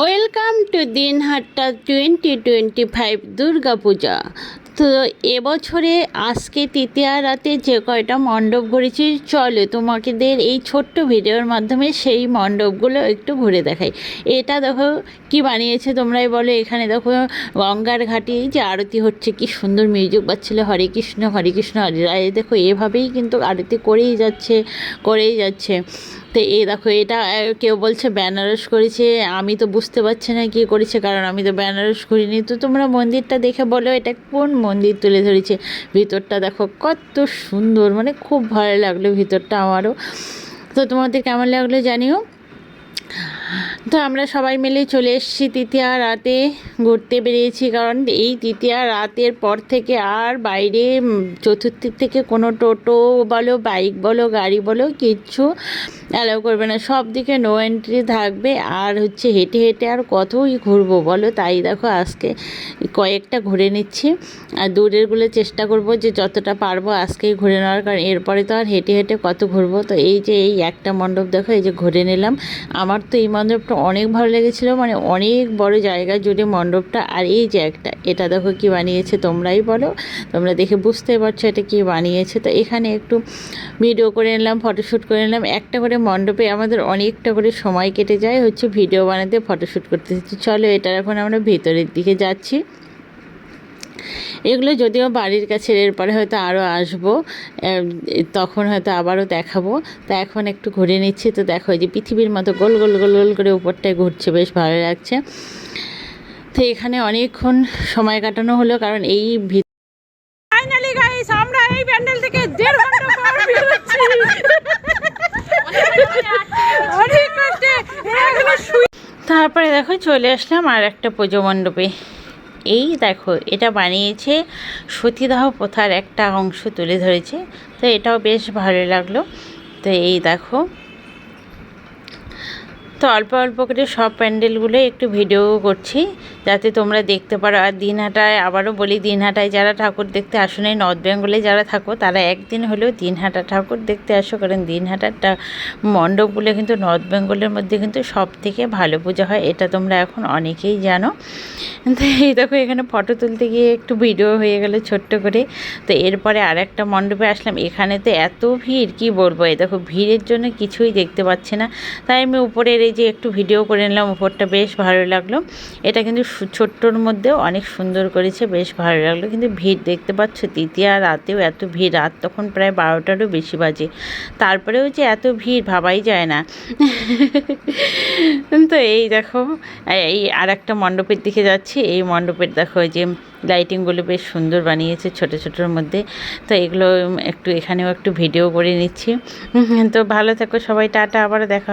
Welcome to দিন Dinhata twenty twenty five Durga Puja তো এবছরে আজকে তৃতীয়া রাতে যে কয়টা মণ্ডপ ঘুরেছি চলো তোমাকেদের এই ছোট্ট ভিডিওর মাধ্যমে সেই মণ্ডপগুলো একটু ঘুরে দেখাই। এটা দেখো, কি বানিয়েছে তোমরাই বলো। এখানে দেখো, গঙ্গার ঘাটে, যে আরতি হচ্ছে, কি সুন্দর মিউজিক বাজছিল। হরে কৃষ্ণ হরে কৃষ্ণ, হরে রায়। দেখো, এভাবেই কিন্তু আরতি করেই যাচ্ছে করেই যাচ্ছে। তো এই দেখো, এটা কেউ বলছে বেনারস করেছে, আমি তো বুঝতে পারছি না কি করেছে, কারণ আমি তো বেনারস করিনি। তো তোমরা মন্দিরটা দেখে বলো, এটা কোন মন্দির তুলে ধরেছে? ভিতরটা দেখো কত সুন্দর মানে খুব ভালো লাগল ভিতরটা আমারও। তো তোমাদের কেমন লাগল জানিও। তো আমরা সবাই মিলে চলে এসেছি তৃতীয়া রাতে, ঘুরতে বেরিয়েছি কারণ এই তৃতীয়া রাতের পর থেকে আর বাইরে চতুর্থীর থেকে কোনো টোটো বলো, বাইক বলো, গাড়ি বলো কিচ্ছু অ্যালাউ করবে না। সব দিকে নো এন্ট্রি থাকবে আর হচ্ছে হেঁটে হেঁটে আর কতই ঘুরবো বলো? তাই দেখো আজকে কয়েকটা ঘুরে নিচ্ছি। আর দূরেরগুলো চেষ্টা করব যে যতটা পারব আজকেই ঘুরে নেওয়ার, কারণ এরপরে তো আর হেঁটে হেঁটে কত ঘুরবো? তো এই যে এই একটা মণ্ডপ দেখো, এই যে ঘুরে নিলাম। আমার তো এই মণ্ডপটা অনেক ভালো লেগেছিল মানে অনেক বড় জায়গা জুড়ে মণ্ডপটা। আর এই যে একটা, এটা দেখো কি বানিয়েছে, তোমরাই বলো। তোমরা দেখে বুঝতে পারছ এটা কি বানিয়েছে। তো এখানে একটু ভিডিও করে নিলাম ফটোশ্যুট করে নিলাম। একটা করে মণ্ডপে আমাদের অনেকটা করে সময় কেটে যায় হচ্ছে ভিডিও বানাতে ফটোশ্যুট করতে। চলো এটা এখন আমরা ভেতরের দিকে যাচ্ছি। এগুলো যদিও বাড়ির কাছে এরপরে হয়তো আরও আসব তখন হয়তো আবারও দেখাবো। তা এখন একটু ঘুরে নিচ্ছি। তো দেখো এই যে পৃথিবীর মতো গোল গোল গোল গোল করে উপরটায় ঘুরছে বেশ ভালো লাগছে। তো এখানে অনেকক্ষণ সময় কাটানো হলো কারণ এই ফাইনালি গাইস আমরা এই প্যান্ডেল থেকে দেড় ঘণ্টা পর বেরোচ্ছি। অনেক কষ্টে। তারপরে দেখো চলে আসলাম আর একটা পুজো মণ্ডপে। এই দেখো, এটা বানিয়েছে সতীদাহ প্রথার একটা অংশ তুলে ধরেছে। তো এটাও বেশ ভালো লাগল। তো এই দেখো তো অল্প অল্প করে সব প্যান্ডেলগুলো একটু ভিডিও করছি, যাতে তোমরা দেখতে পারো। আর দিনহাটায় আবারও বলি, দিনহাটায় যারা ঠাকুর দেখতে আসো নাই নর্থ বেঙ্গলে যারা থাকো, তারা একদিন হলেও দিনহাটা ঠাকুর দেখতে আসো, কারণ দিনহাটার টা- মণ্ডপগুলো কিন্তু নর্থ বেঙ্গলের মধ্যে কিন্তু সব থেকে ভালো পুজো হয়, এটা তোমরা এখন অনেকেই জানো। তো এই দেখো, এখানে ফটো তুলতে গিয়ে একটু ভিডিও হয়ে গেল ছোট্ট করে। তো এরপরে আর একটা মণ্ডপে আসলাম, এখানে তো এত ভিড়, কি বলব? এই দেখো, ভিড়ের জন্য কিছুই দেখতে পাচ্ছি না। তাই আমি উপরের এই যে একটু ভিডিও করে নিলাম, উপরটা বেশ ভালো লাগল। এটা কিন্তু ছোট্টর মধ্যেও অনেক সুন্দর করেছে, বেশ ভালো লাগল। কিন্তু ভিড় দেখতে পাচ্ছ, তৃতীয়া রাতেও এত ভিড়, রাত তখন প্রায় বারোটারও বেশি বাজে। তারপরেও যে এত ভিড় ভাবাই যায় না। তো এই দেখো, এই আর একটা মণ্ডপের দিকে যাচ্ছি। এই মণ্ডপের দেখো যে লাইটিংগুলো বেশ সুন্দর বানিয়েছে ছোট, ছোটোর মধ্যে। তো এগুলো একটু এখানেও একটু ভিডিও করে নিচ্ছি। তো ভালো থেকো সবাই, টাটা আবার দেখা